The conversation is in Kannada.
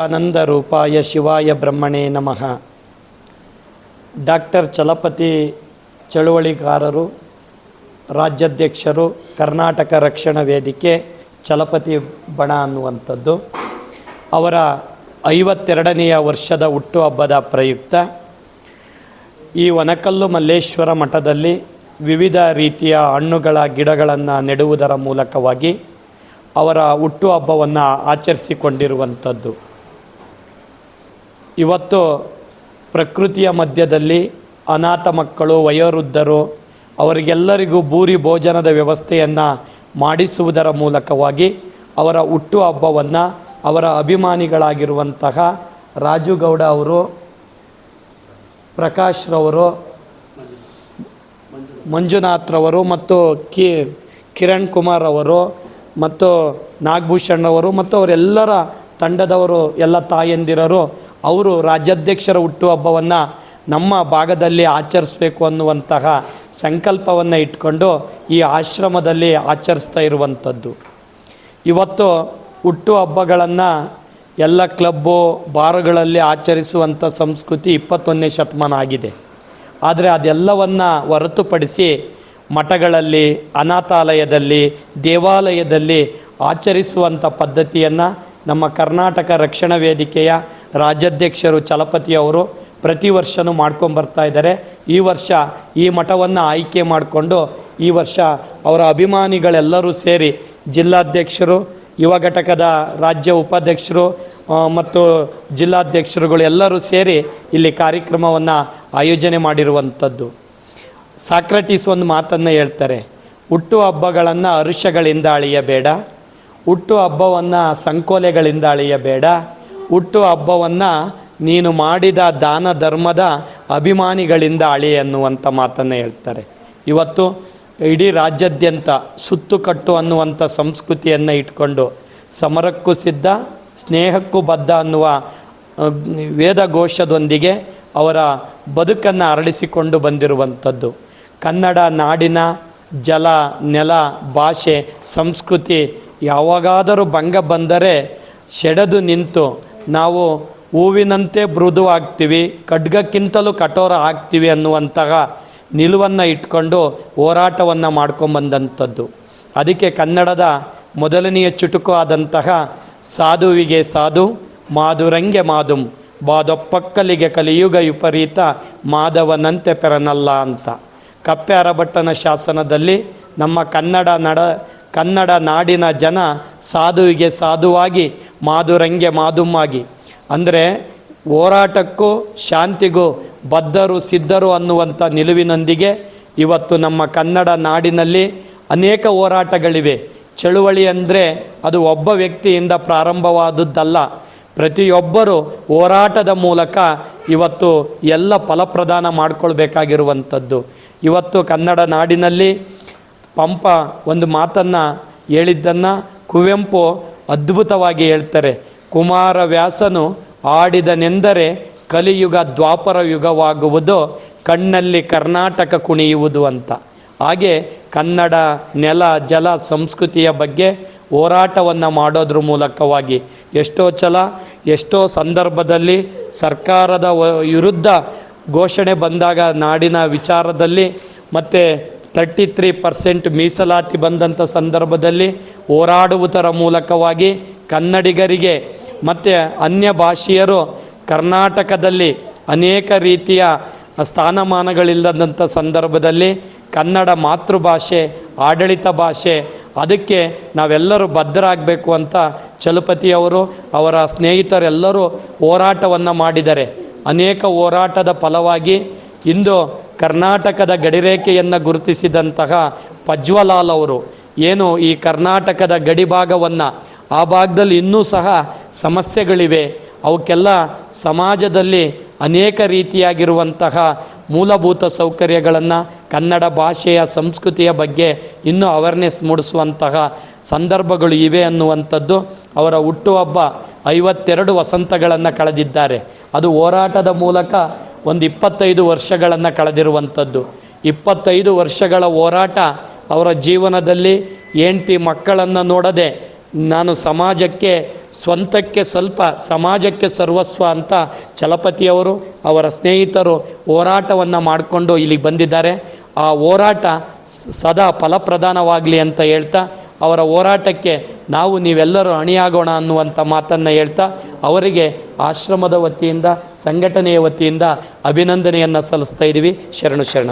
ಆನಂದ ರೂಪಾಯ ಶಿವಾಯ ಬ್ರಹ್ಮಣೇ ನಮಃ. ಡಾಕ್ಟರ್ ಚಲಪತಿ ಚಳುವಳಿಗಾರರು ರಾಜ್ಯಾಧ್ಯಕ್ಷರು, ಕರ್ನಾಟಕ ರಕ್ಷಣಾ ವೇದಿಕೆ ಚಲಪತಿ ಬಣ ಅನ್ನುವಂಥದ್ದು. ಅವರ ಐವತ್ತೆರಡನೆಯ ವರ್ಷದ ಹುಟ್ಟುಹಬ್ಬದ ಪ್ರಯುಕ್ತ. ಈ ಒನಕಲ್ಲು ಮಲ್ಲೇಶ್ವರ ಮಠದಲ್ಲಿ ವಿವಿಧ ರೀತಿಯ ಹಣ್ಣುಗಳ ಗಿಡಗಳನ್ನು ನೆಡುವುದರ ಮೂಲಕವಾಗಿ ಅವರ ಹುಟ್ಟುಹಬ್ಬವನ್ನು ಆಚರಿಸಿಕೊಂಡಿರುವಂಥದ್ದು. ಇವತ್ತು ಪ್ರಕೃತಿಯ ಮಧ್ಯದಲ್ಲಿ ಅನಾಥ ಮಕ್ಕಳು, ವಯೋವೃದ್ಧರು, ಅವರಿಗೆಲ್ಲರಿಗೂ ಭೂರಿ ಭೋಜನದ ವ್ಯವಸ್ಥೆಯನ್ನು ಮಾಡಿಸುವುದರ ಮೂಲಕವಾಗಿ ಅವರ ಹುಟ್ಟುಹಬ್ಬವನ್ನು ಅವರ ಅಭಿಮಾನಿಗಳಾಗಿರುವಂತಹ ರಾಜುಗೌಡ ಅವರು ಪ್ರಕಾಶ್ರವರು ಮಂಜುನಾಥ್ರವರು ಮತ್ತು ಕಿ, ಕಿರಣ್ ಕುಮಾರ್ ಅವರು ಮತ್ತು ನಾಗಭೂಷಣ್ ಅವರು ಮತ್ತು ಅವರೆಲ್ಲರ ತಂಡದವರು, ಎಲ್ಲ ತಾಯಂದಿರರು ಅವರು ರಾಜ್ಯಾಧ್ಯಕ್ಷರ ಹುಟ್ಟುಹಬ್ಬವನ್ನು ನಮ್ಮ ಭಾಗದಲ್ಲಿ ಆಚರಿಸಬೇಕು ಅನ್ನುವಂತಹ ಸಂಕಲ್ಪವನ್ನು ಇಟ್ಕೊಂಡು ಈ ಆಶ್ರಮದಲ್ಲಿ ಆಚರಿಸ್ತಾ ಇರುವಂಥದ್ದು. ಇವತ್ತು ಹುಟ್ಟುಹಬ್ಬಗಳನ್ನು ಎಲ್ಲ ಕ್ಲಬ್ಬು ಬಾರುಗಳಲ್ಲಿ ಆಚರಿಸುವಂಥ ಸಂಸ್ಕೃತಿ ಇಪ್ಪತ್ತೊಂದನೇ ಶತಮಾನ ಆಗಿದೆ. ಆದರೆ ಅದೆಲ್ಲವನ್ನು ಹೊರತುಪಡಿಸಿ ಮಠಗಳಲ್ಲಿ, ಅನಾಥಾಲಯದಲ್ಲಿ, ದೇವಾಲಯದಲ್ಲಿ ಆಚರಿಸುವಂಥ ಪದ್ಧತಿಯನ್ನು ನಮ್ಮ ಕರ್ನಾಟಕ ರಕ್ಷಣಾ ವೇದಿಕೆಯ ರಾಜ್ಯಾಧ್ಯಕ್ಷರು ಚಲಪತಿಯವರು ಪ್ರತಿ ವರ್ಷವೂ ಮಾಡ್ಕೊಂಬರ್ತಾ ಇದ್ದಾರೆ. ಈ ವರ್ಷ ಈ ಮಠವನ್ನು ಆಯ್ಕೆ ಮಾಡಿಕೊಂಡು ಈ ವರ್ಷ ಅವರ ಅಭಿಮಾನಿಗಳೆಲ್ಲರೂ ಸೇರಿ ಜಿಲ್ಲಾಧ್ಯಕ್ಷರು, ಯುವ ಘಟಕದ ರಾಜ್ಯ ಉಪಾಧ್ಯಕ್ಷರು ಮತ್ತು ಜಿಲ್ಲಾಧ್ಯಕ್ಷರುಗಳು ಎಲ್ಲರೂ ಸೇರಿ ಇಲ್ಲಿ ಕಾರ್ಯಕ್ರಮವನ್ನು ಆಯೋಜನೆ ಮಾಡಿರುವಂಥದ್ದು. ಸಾಕ್ರಟೀಸ್ ಒಂದು ಮಾತನ್ನು ಹೇಳ್ತಾರೆ, ಹುಟ್ಟು ಹಬ್ಬಗಳನ್ನು ಅರುಷಗಳಿಂದ ಅಳಿಯಬೇಡ, ಹುಟ್ಟು ಹಬ್ಬವನ್ನು ಸಂಕೋಲೆಗಳಿಂದ ಅಳಿಯಬೇಡ ಹುಟ್ಟು ಹಬ್ಬವನ್ನು ನೀನು ಮಾಡಿದ ದಾನ ಧರ್ಮದ ಅಭಿಮಾನಿಗಳಿಂದ ಅಳಿ ಅನ್ನುವಂಥ ಮಾತನ್ನು ಹೇಳ್ತಾರೆ. ಇವತ್ತು ಇಡೀ ರಾಜ್ಯಾದ್ಯಂತ ಸುತ್ತುಕಟ್ಟು ಅನ್ನುವಂಥ ಸಂಸ್ಕೃತಿಯನ್ನು ಇಟ್ಕೊಂಡು ಸಮರಕ್ಕೂ ಸಿದ್ಧ, ಸ್ನೇಹಕ್ಕೂ ಬದ್ಧ ಅನ್ನುವ ವೇದ ಘೋಷದೊಂದಿಗೆ ಅವರ ಬದುಕನ್ನು ಅರಳಿಸಿಕೊಂಡು ಬಂದಿರುವಂಥದ್ದು. ಕನ್ನಡ ನಾಡಿನ ಜಲ, ನೆಲ, ಭಾಷೆ, ಸಂಸ್ಕೃತಿ ಯಾವಾಗಾದರೂ ಭಂಗ ಬಂದರೆ ಸೆಡೆದು ನಿಂತು ನಾವು ಹೂವಿನಂತೆ ಮೃದು ಆಗ್ತೀವಿ, ಖಡ್ಗಕ್ಕಿಂತಲೂ ಕಠೋರ ಆಗ್ತೀವಿ ಅನ್ನುವಂತಹ ನಿಲುವನ್ನು ಇಟ್ಕೊಂಡು ಹೋರಾಟವನ್ನು ಮಾಡ್ಕೊಂಬಂದಂಥದ್ದು. ಅದಕ್ಕೆ ಕನ್ನಡದ ಮೊದಲನೆಯ ಚುಟುಕು ಆದಂತಹ ಸಾಧುವಿಗೆ ಸಾಧು, ಮಾಧುರಂಗೆ ಮಾದುಂ ಬಾದೊಪ್ಪಕ್ಕಲಿಗೆ ಕಲಿಯುಗ ವಿಪರೀತ, ಮಾಧವನಂತೆ ಪೆರನಲ್ಲ ಅಂತ. ಕಪ್ಪೆ ಅರಭಟ್ಟನ ಶಾಸನದಲ್ಲಿ ನಮ್ಮ ಕನ್ನಡ ನಡ, ಕನ್ನಡ ನಾಡಿನ ಜನ ಸಾಧುವಿಗೆ ಸಾಧುವಾಗಿ ಮಾಧುರಂಗೆ ಮಾಧುಮ್ಮಾಗಿ. ಅಂದರೆ ಹೋರಾಟಕ್ಕೂ ಶಾಂತಿಗೂ ಬದ್ಧರು ಸಿದ್ಧರು ಅನ್ನುವಂಥ ನಿಲುವಿನೊಂದಿಗೆ ಇವತ್ತು ನಮ್ಮ ಕನ್ನಡ ನಾಡಿನಲ್ಲಿ ಅನೇಕ ಹೋರಾಟಗಳಿವೆ. ಚಳುವಳಿ ಅಂದರೆ ಅದು ಒಬ್ಬ ವ್ಯಕ್ತಿಯಿಂದ ಪ್ರಾರಂಭವಾದದ್ದಲ್ಲ. ಪ್ರತಿಯೊಬ್ಬರು ಹೋರಾಟದ ಮೂಲಕ ಇವತ್ತು ಎಲ್ಲ ಫಲಪ್ರದಾನ ಮಾಡಿಕೊಳ್ಬೇಕಾಗಿರುವಂಥದ್ದು. ಇವತ್ತು ಕನ್ನಡ ನಾಡಿನಲ್ಲಿ ಪಂಪ ಒಂದು ಮಾತನ್ನು ಹೇಳಿದ್ದನ್ನು ಕುವೆಂಪು ಅದ್ಭುತವಾಗಿ ಹೇಳ್ತಾರೆ, ಕುಮಾರವ್ಯಾಸನು ಆಡಿದನೆಂದರೆ ಕಲಿಯುಗ ದ್ವಾಪರ ಯುಗವಾಗುವುದು, ಕಣ್ಣಲ್ಲಿ ಕರ್ನಾಟಕ ಕುಣಿಯುವುದು ಅಂತ. ಹಾಗೆ ಕನ್ನಡ ನೆಲ ಜಲ ಸಂಸ್ಕೃತಿಯ ಬಗ್ಗೆ ಹೋರಾಟವನ್ನು ಮಾಡೋದ್ರ ಮೂಲಕವಾಗಿ ಎಷ್ಟೋ ಚಲ ಎಷ್ಟೋ ಸಂದರ್ಭದಲ್ಲಿ ಸರ್ಕಾರದ ವಿರುದ್ಧ ಘೋಷಣೆ ಬಂದಾಗ ನಾಡಿನ ವಿಚಾರದಲ್ಲಿ ಮತ್ತು ತರ್ಟಿ ತ್ರೀ ಪರ್ಸೆಂಟ್ ಮೀಸಲಾತಿ ಬಂದಂಥ ಸಂದರ್ಭದಲ್ಲಿ ಹೋರಾಡುವುದರ ಮೂಲಕವಾಗಿ ಕನ್ನಡಿಗರಿಗೆ ಮತ್ತು ಅನ್ಯ ಭಾಷೆಯರು ಕರ್ನಾಟಕದಲ್ಲಿ ಅನೇಕ ರೀತಿಯ ಸ್ಥಾನಮಾನಗಳಿಲ್ಲದಂಥ ಸಂದರ್ಭದಲ್ಲಿ ಕನ್ನಡ ಮಾತೃಭಾಷೆ, ಆಡಳಿತ ಭಾಷೆ, ಅದಕ್ಕೆ ನಾವೆಲ್ಲರೂ ಬದ್ಧರಾಗಬೇಕು ಅಂತ ಚಲಪತಿಯವರು ಅವರ ಸ್ನೇಹಿತರೆಲ್ಲರೂ ಹೋರಾಟವನ್ನು ಮಾಡಿದರೆ. ಅನೇಕ ಹೋರಾಟದ ಫಲವಾಗಿ ಇಂದು ಕರ್ನಾಟಕದ ಗಡಿರೇಖೆಯನ್ನು ಗುರುತಿಸಿದಂತಹ ಪಜ್ವಲಾಲ್ ಅವರು, ಏನು ಈ ಕರ್ನಾಟಕದ ಗಡಿಭಾಗವನ್ನು ಆ ಭಾಗದಲ್ಲಿ ಇನ್ನೂ ಸಹ ಸಮಸ್ಯೆಗಳಿವೆ. ಅವಕ್ಕೆಲ್ಲ ಸಮಾಜದಲ್ಲಿ ಅನೇಕ ರೀತಿಯಾಗಿರುವಂತಹ ಮೂಲಭೂತ ಸೌಕರ್ಯಗಳನ್ನು ಕನ್ನಡ ಭಾಷೆಯ ಸಂಸ್ಕೃತಿಯ ಬಗ್ಗೆ ಇನ್ನೂ ಅವೇರ್ನೆಸ್ ಮೂಡಿಸುವಂತಹ ಸಂದರ್ಭಗಳು ಇವೆ ಅನ್ನುವಂಥದ್ದು ಅವರ ಹುಟ್ಟುಹಬ್ಬ ಐವತ್ತೆರಡು ವಸಂತಗಳನ್ನು ಕಳೆದಿದ್ದಾರೆ. ಅದು ಹೋರಾಟದ ಮೂಲಕ ಒಂದು ಇಪ್ಪತ್ತೈದು ವರ್ಷಗಳನ್ನು ಕಳೆದಿರುವಂಥದ್ದು. ಇಪ್ಪತ್ತೈದು ವರ್ಷಗಳ ಹೋರಾಟ ಅವರ ಜೀವನದಲ್ಲಿ ಹೆಂಡ್ತಿ ಮಕ್ಕಳನ್ನು ನೋಡದೆ ನಾನು ಸಮಾಜಕ್ಕೆ, ಸ್ವಂತಕ್ಕೆ ಸ್ವಲ್ಪ, ಸಮಾಜಕ್ಕೆ ಸರ್ವಸ್ವ ಅಂತ ಚಲಪತಿಯವರು, ಅವರ ಸ್ನೇಹಿತರು ಹೋರಾಟವನ್ನು ಮಾಡಿಕೊಂಡು ಇಲ್ಲಿಗೆ ಬಂದಿದ್ದಾರೆ. ಆ ಹೋರಾಟ ಸದಾ ಫಲಪ್ರಧಾನವಾಗಲಿ ಅಂತ ಹೇಳ್ತಾ ಅವರ ಹೋರಾಟಕ್ಕೆ ನಾವು ನೀವೆಲ್ಲರೂ ಅಣಿಯಾಗೋಣ ಅನ್ನುವಂಥ ಮಾತನ್ನು ಹೇಳ್ತಾ ಅವರಿಗೆ ಆಶ್ರಮದ ವತಿಯಿಂದ, ಸಂಘಟನೆಯ ವತಿಯಿಂದ ಅಭಿನಂದನೆಯನ್ನು ಸಲ್ಲಿಸ್ತಾ ಇದ್ದೀವಿ ಶರಣು ಶರಣ